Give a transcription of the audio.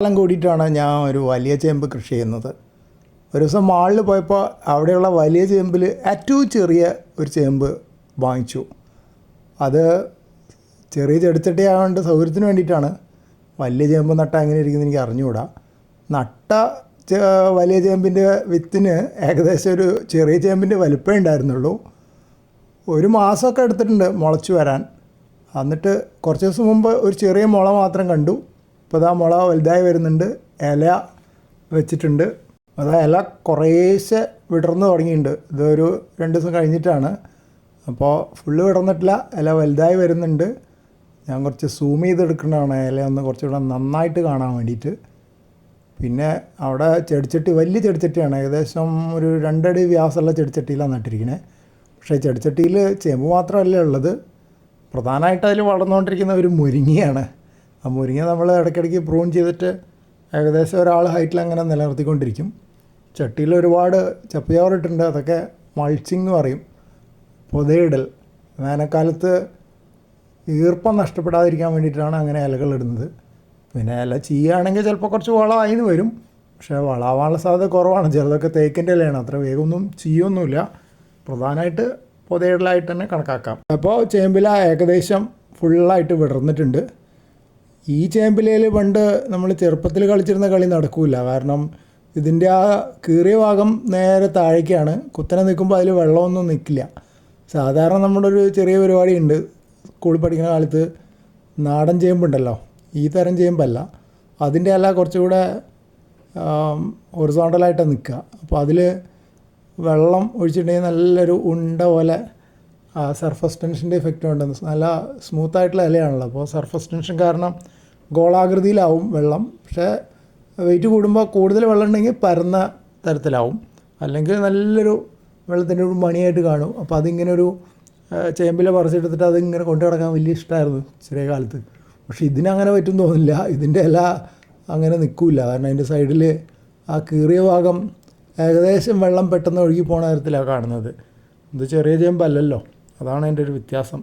എല്ലാം കൂടിയിട്ടാണ് ഞാൻ ഒരു വലിയ ചേമ്പ് കൃഷി ചെയ്യുന്നത്. ഒരു ദിവസം മാളിൽ പോയപ്പോൾ അവിടെയുള്ള വലിയ ചേമ്പിൽ ഏറ്റവും ചെറിയ ഒരു ചേമ്പ് വാങ്ങിച്ചു. അത് ചെറിയ ചെടിച്ചട്ടി ആയതുകൊണ്ട് സൗകര്യത്തിന് വേണ്ടിയിട്ടാണ്. വലിയ ചേമ്പ് നട്ട എങ്ങനെ ഇരിക്കുന്നത് എനിക്ക് അറിഞ്ഞുകൂടാ. നട്ട വലിയ ചേമ്പിന്റെ വിത്തിന് ഏകദേശം ഒരു ചെറിയ ചേമ്പിന്റെ വലുപ്പമേ ഉണ്ടായിരുന്നുള്ളൂ. ഒരു മാസമൊക്കെ എടുത്തിട്ടുണ്ട് മുളച്ചു വരാൻ. എന്നിട്ട് കുറച്ച് ദിവസം മുമ്പ് ഒരു ചെറിയ മുള മാത്രം കണ്ടു. ഇപ്പോൾ അതാ മുള വലുതായി വരുന്നുണ്ട്. ഇല വെച്ചിട്ടുണ്ട്. അതാ ഇല കുറേശ്ശെ വിടർന്ന് തുടങ്ങിയിട്ടുണ്ട്. ഇതൊരു രണ്ട് ദിവസം കഴിഞ്ഞിട്ടാണ്. അപ്പോൾ ഫുള്ള് വിടർന്നിട്ടില്ല. ഇല വലുതായി വരുന്നുണ്ട്. ഞാൻ കുറച്ച് സൂം ചെയ്തെടുക്കേണ്ടതാണ് ഇല ഒന്ന് കുറച്ചുകൂടെ നന്നായിട്ട് കാണാൻ വേണ്ടിയിട്ട്. പിന്നെ അവിടെ ചെടിച്ചട്ടി വലിയ ചെടിച്ചട്ടിയാണ്. ഏകദേശം ഒരു രണ്ടടി വ്യാസമുള്ള ചെടിച്ചട്ടിയിലാണ് നട്ടിരിക്കുന്നത് പക്ഷേ ചെടിച്ചട്ടിയിൽ ചെമ്പ് മാത്രമല്ല ഉള്ളത്. പ്രധാനമായിട്ട് അതിൽ വളർന്നുകൊണ്ടിരിക്കുന്ന ഒരു മുരിങ്ങയാണ്. ആ മുരിങ്ങ നമ്മൾ ഇടയ്ക്കിടയ്ക്ക് പ്രൂൺ ചെയ്തിട്ട് ഏകദേശം ഒരാൾ ഹൈറ്റിൽ അങ്ങനെ നിലനിർത്തിക്കൊണ്ടിരിക്കും. ചട്ടിയിൽ ഒരുപാട് ചപ്പുചാറിട്ടുണ്ട് അതൊക്കെ മൾച്ചിങ് എന്ന് പറയും. പൊതയിടൽ. വേനൽക്കാലത്ത് ഈർപ്പം നഷ്ടപ്പെടാതിരിക്കാൻ വേണ്ടിയിട്ടാണ് അങ്ങനെ ഇലകൾ ഇടുന്നത്. പിന്നെ ഇല ചെയ്യുകയാണെങ്കിൽ ചിലപ്പോൾ കുറച്ച് വളമായിന്ന് വരും. പക്ഷേ വളാവാനുള്ള സാധ്യത കുറവാണ്. ചിലതൊക്കെ തേക്കിന്റെ ഇലയാണ്. അത്ര വേഗമൊന്നും ചെയ്യൊന്നുമില്ല പ്രധാനമായിട്ട് പൊതയിടലായിട്ട് തന്നെ കണക്കാക്കാം. അപ്പോൾ ചേമ്പില ഏകദേശം ഫുള്ളായിട്ട് വിടർന്നിട്ടുണ്ട്. ഈ ചേമ്പിലയിൽ പണ്ട് നമ്മൾ ചെറുപ്പത്തിൽ കളിച്ചിരുന്ന കളി നടക്കൂല. കാരണം ഇതിന്റെ ആ കീറിയ ഭാഗം നേരെ താഴേക്കാണ്. കുത്തനെ നിൽക്കുമ്പോൾ അതിൽ വെള്ളമൊന്നും നിൽക്കില്ല സാധാരണ നമ്മുടെ ഒരു ചെറിയ പരിപാടി ഉണ്ട് സ്കൂളിൽ പഠിക്കുന്ന കാലത്ത് നാടൻ ചേമ്പുണ്ടല്ലോ ഈ തരം ചേമ്പല്ല അതിന്റെ അല്ല കുറച്ചുകൂടെ ഒറിസോണ്ടലായിട്ടാണ് നിൽക്കുക അപ്പോൾ അതിൽ വെള്ളം ഒഴിച്ചിട്ടുണ്ടെങ്കിൽ നല്ലൊരു ഉണ്ട പോലെ സർഫസ് ടെൻഷന്റെ ഇഫക്റ്റ് ഉണ്ടെന്ന്. നല്ല സ്മൂത്തായിട്ടുള്ള ഇലയാണല്ലോ. അപ്പോൾ സർഫസ് ടെൻഷൻ കാരണം ഗോളാകൃതിയിലാവും വെള്ളം. പക്ഷേ വെയിറ്റ് കൂടുമ്പോൾ കൂടുതൽ വെള്ളം ഉണ്ടെങ്കിൽ പരന്ന തരത്തിലാവും. അല്ലെങ്കിൽ നല്ലൊരു വെള്ളത്തിന്റെ ഒരു മണിയായിട്ട് കാണും. അപ്പോൾ അതിങ്ങനെ ഒരു ചേമ്പിൽ പറിച്ചെടുത്തിട്ട് അതിങ്ങനെ കൊണ്ടു കിടക്കാൻ വലിയ ഇഷ്ടമായിരുന്നു ചെറിയ കാലത്ത്. പക്ഷേ ഇതിനങ്ങനെ പറ്റും തോന്നില്ല ഇതിന്റെ ഇല അങ്ങനെ നിൽക്കില്ല. കാരണം അതിന്റെ സൈഡിൽ ആ കീറിയ ഭാഗം ഏകദേശം വെള്ളം പെട്ടെന്ന് ഒഴുകി പോണ തരത്തിലാണ് കാണുന്നത്. ഇത് ചെറിയ ചേമ്പല്ലല്ലോ. അതാണ് അതിന്റെ ഒരു വ്യത്യാസം.